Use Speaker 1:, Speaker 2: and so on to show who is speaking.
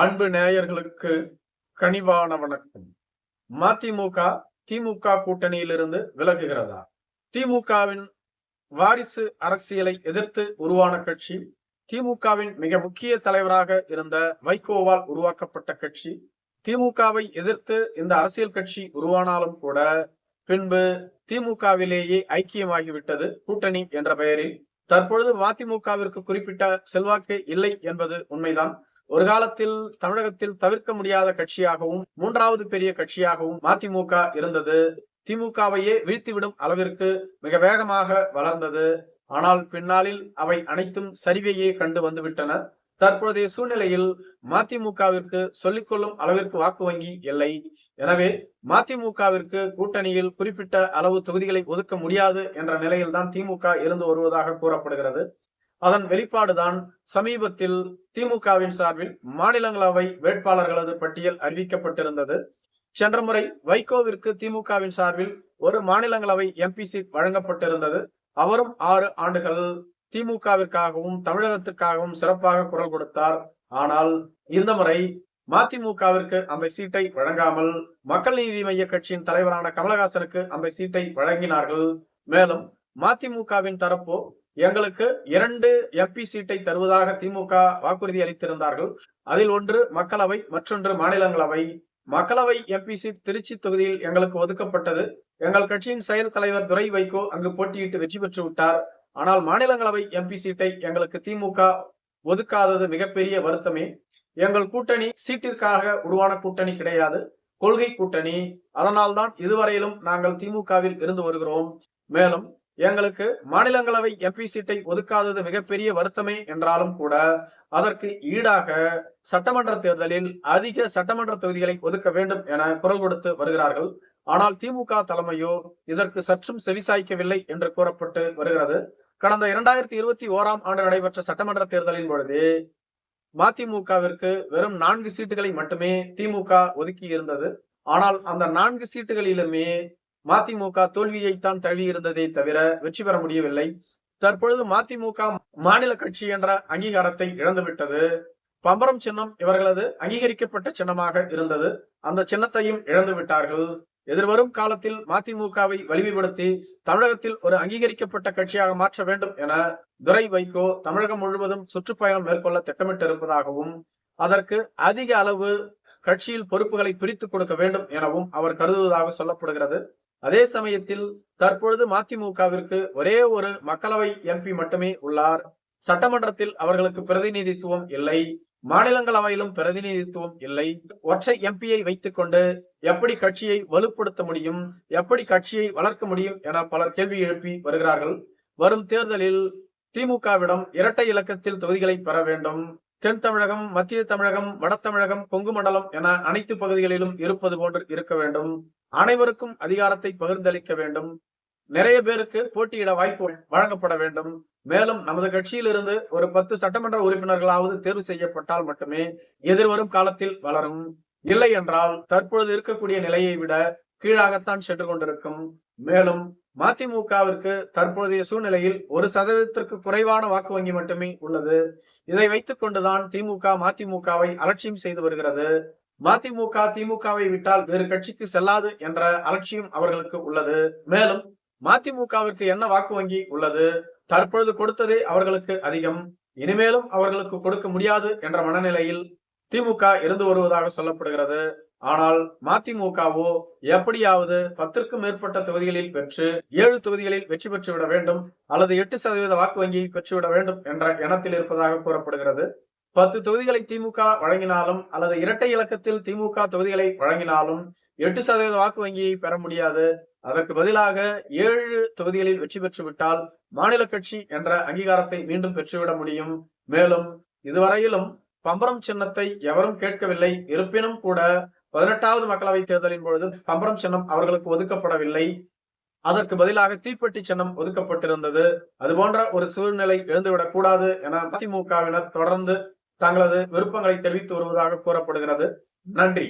Speaker 1: அன்பு நேயர்களுக்கு கனிவான வணக்கம். மதிமுக திமுக கூட்டணியிலிருந்து விலகுகிறதா? திமுகவின் வாரிசு அரசியலை எதிர்த்து உருவான கட்சி திமுகவின் மிக முக்கிய தலைவராக இருந்த வைகோவால் உருவாக்கப்பட்ட கட்சி திமுகவை எதிர்த்து இந்த அரசியல் கட்சி உருவானாலும் கூட பின்பு திமுகவிலேயே ஐக்கியமாகிவிட்டது கூட்டணி என்ற பெயரில். தற்பொழுது மதிமுகவிற்கு குறிப்பிட்ட செல்வாக்கு இல்லை என்பது உண்மைதான். ஒரு காலத்தில் தமிழகத்தில் தவிர்க்க முடியாத கட்சியாகவும் மூன்றாவது பெரிய கட்சியாகவும் மதிமுக இருந்தது. திமுகவையே வீழ்த்திவிடும் அளவிற்கு மிக வேகமாக வளர்ந்தது. ஆனால் பின்னாளில் அவை அனைத்தும் சரிவையே கண்டு வந்துவிட்டன. தற்போதைய சூழ்நிலையில் மதிமுகவிற்கு சொல்லிக்கொள்ளும் அளவிற்கு வாக்கு வங்கி இல்லை. எனவே மதிமுகவிற்கு கூட்டணியில் குறிப்பிட்ட அளவு தொகுதிகளை ஒதுக்க முடியாது என்ற நிலையில்தான் திமுக இருந்து வருவதாக கூறப்படுகிறது. அதன் வெளிப்பாடுதான் சமீபத்தில் திமுகவின் சார்பில் மாநிலங்களவை வேட்பாளர்களது பட்டியல் அறிவிக்கப்பட்டிருந்தது. சென்ற முறை வைகோவிற்கு திமுகவின் சார்பில் ஒரு மாநிலங்களவை எம்பி சீட் வழங்கப்பட்டிருந்தது. அவரும் ஆறு ஆண்டுகள் திமுகவிற்காகவும் தமிழகத்திற்காகவும் சிறப்பாக குரல் கொடுத்தார். ஆனால் இந்த முறை மதிமுகவிற்கு அந்த சீட்டை வழங்காமல் மக்கள் நீதி மைய கட்சியின் தலைவரான கமலஹாசனுக்கு அந்த சீட்டை வழங்கினார்கள். மேலும் மதிமுகவின் தரப்போ எங்களுக்கு இரண்டு எம்பி சீட்டை தருவதாக திமுக வாக்குறுதி அளித்திருந்தார்கள். அதில் ஒன்று மக்களவை மற்றொன்று மாநிலங்களவை. மக்களவை எம்பி சீட் திருச்சி தொகுதியில் எங்களுக்கு ஒதுக்கப்பட்டது. எங்கள் கட்சியின் செயல் தலைவர் துரை வைகோ அங்கு போட்டியிட்டு வெற்றி பெற்று விட்டார். ஆனால் மாநிலங்களவை எம்பி சீட்டை எங்களுக்கு திமுக ஒதுக்காதது மிகப்பெரிய வருத்தமே. எங்கள் கூட்டணி சீட்டிற்காக உருவான கூட்டணி கிடையாது. கொள்கை கூட்டணி. அதனால்தான் இதுவரையிலும் நாங்கள் திமுகவில் இருந்து வருகிறோம். மேலும் எங்களுக்கு மாநிலங்களவை எம்பி சீட்டை ஒதுக்காதது மிகப்பெரிய வருத்தமே என்றாலும் கூட அதற்கு ஈடாக சட்டமன்ற தேர்தலில் அதிக சட்டமன்ற தொகுதிகளை ஒதுக்க வேண்டும் என குரல் கொடுத்து வருகிறார்கள். ஆனால் திமுக தலைமையோ இதற்கு சற்றும் செவிசாய்க்கவில்லை என்று கூறப்பட்டு வருகிறது. கடந்த இரண்டாயிரத்தி இருபத்தி ஓராம் ஆண்டு நடைபெற்ற சட்டமன்ற தேர்தலின் பொழுது மதிமுகவிற்கு வெறும் நான்கு சீட்டுகளை மட்டுமே திமுக ஒதுக்கி இருந்தது ஆனால் அந்த நான்கு சீட்டுகளிலுமே மதிமுக தோல்வியைத்தான் தழுவியிருந்ததே தவிர வெற்றி பெற முடியவில்லை. தற்பொழுது மதிமுக மாநில கட்சி என்ற அங்கீகாரத்தை இழந்துவிட்டது. பம்பரம் சின்னம் இவர்களது அங்கீகரிக்கப்பட்ட சின்னமாக இருந்தது. அந்த சின்னத்தையும் இழந்து விட்டார்கள் எதிர்வரும் காலத்தில் மதிமுகவை வலிமைப்படுத்தி தமிழகத்தில் ஒரு அங்கீகரிக்கப்பட்ட கட்சியாக மாற்ற வேண்டும் என துரை வைகோ தமிழகம் முழுவதும் சுற்றுப்பயணம் மேற்கொள்ள திட்டமிட்டிருப்பதாகவும் அதற்கு அதிக அளவு கட்சியில் பொறுப்புகளை பிரித்து கொடுக்க வேண்டும் எனவும் அவர் கருதுவதாக சொல்லப்படுகிறது. அதே சமயத்தில் தற்பொழுது மதிமுகவிற்கு ஒரே ஒரு மக்களவை எம்பி மட்டுமே உள்ளார். சட்டமன்றத்தில் அவர்களுக்கு பிரதிநிதித்துவம் இல்லை. மாநிலங்களவையிலும் பிரதிநிதித்துவம் இல்லை. ஒற்றை எம்பியை வைத்துக் கொண்டு எப்படி கட்சியை வலுப்படுத்த முடியும் எப்படி கட்சியை வளர்க்க முடியும் என பலர் கேள்வி எழுப்பி வருகிறார்கள். வரும் தேர்தலில் திமுகவிடம் இரட்டை இலக்கத்தில் தொகுதிகளை பெற வேண்டும். தென் தமிழகம் மத்திய தமிழகம் வட தமிழகம் கொங்கு மண்டலம் என அனைத்து பகுதிகளிலும் இருப்பது போன்று இருக்க வேண்டும். அனைவருக்கும் அதிகாரத்தை பகிர்ந்தளிக்க வேண்டும். நிறைய பேருக்கு போட்டியிட வாய்ப்பு வழங்கப்பட வேண்டும். மேலும் நமது கட்சியில் இருந்து ஒரு பத்து சட்டமன்ற உறுப்பினர்களாவது தேர்வு செய்யப்பட்டால் மட்டுமே எதிர்வரும் காலத்தில் வளரும். இல்லை என்றால் தற்பொழுது இருக்கக்கூடிய நிலையை விட கீழாகத்தான் சென்று கொண்டிருக்கும். மேலும் மதிமுகவிற்கு தற்போதைய சூழ்நிலையில் ஒரு சதவீதத்திற்கு குறைவான வாக்கு வங்கி மட்டுமே உள்ளது. இதை வைத்துக் கொண்டுதான் திமுக மதிமுகவை அலட்சியம் செய்து வருகிறது. மதிமுக திமுகவை விட்டால் வேறு கட்சிக்கு செல்லாது என்ற அலட்சியம் அவர்களுக்கு உள்ளது. மேலும் மதிமுகவிற்கு என்ன வாக்கு வங்கி உள்ளது? தற்பொழுது கொடுத்ததே அவர்களுக்கு அதிகம். இனிமேலும் அவர்களுக்கு கொடுக்க முடியாது என்ற மனநிலையில் திமுக இருந்து வருவதாக சொல்லப்படுகிறது. ஆனால் மதிமுகவோ எப்படியாவது பத்திற்கும் மேற்பட்ட தொகுதிகளில் பெற்று ஏழு தொகுதிகளில் வெற்றி பெற்றுவிட வேண்டும் அல்லது எட்டு சதவீத வாக்கு வங்கியை பெற்றுவிட வேண்டும் என்ற எண்ணத்தில் இருப்பதாக கூறப்படுகிறது. பத்து தொகுதிகளை திமுக வழங்கினாலும் அல்லது இரட்டை இலக்கத்தில் திமுக தொகுதிகளை வழங்கினாலும் எட்டு சதவீத வாக்கு வங்கியை பெற முடியாது. அதற்கு பதிலாக ஏழு தொகுதிகளில் வெற்றி பெற்றுவிட்டால் மாநில கட்சி என்ற அங்கீகாரத்தை மீண்டும் பெற்றுவிட முடியும். மேலும் இதுவரையிலும் பம்பரம் சின்னத்தை எவரும் கேட்கவில்லை. இருப்பினும் கூட பதினெட்டாவது மக்களவை தேர்தலின் பொழுது பம்பரம் சின்னம் அவர்களுக்கு ஒதுக்கப்படவில்லை. அதற்கு பதிலாக தீப்பெட்டி சின்னம் ஒதுக்கப்பட்டிருந்தது. அது போன்ற ஒரு சூழ்நிலை எழுந்துவிடக் கூடாது என அதிமுகவினர் தொடர்ந்து தங்களது விருப்பங்களை தெரிவித்து வருவதாக கூறப்படுகிறது. நன்றி.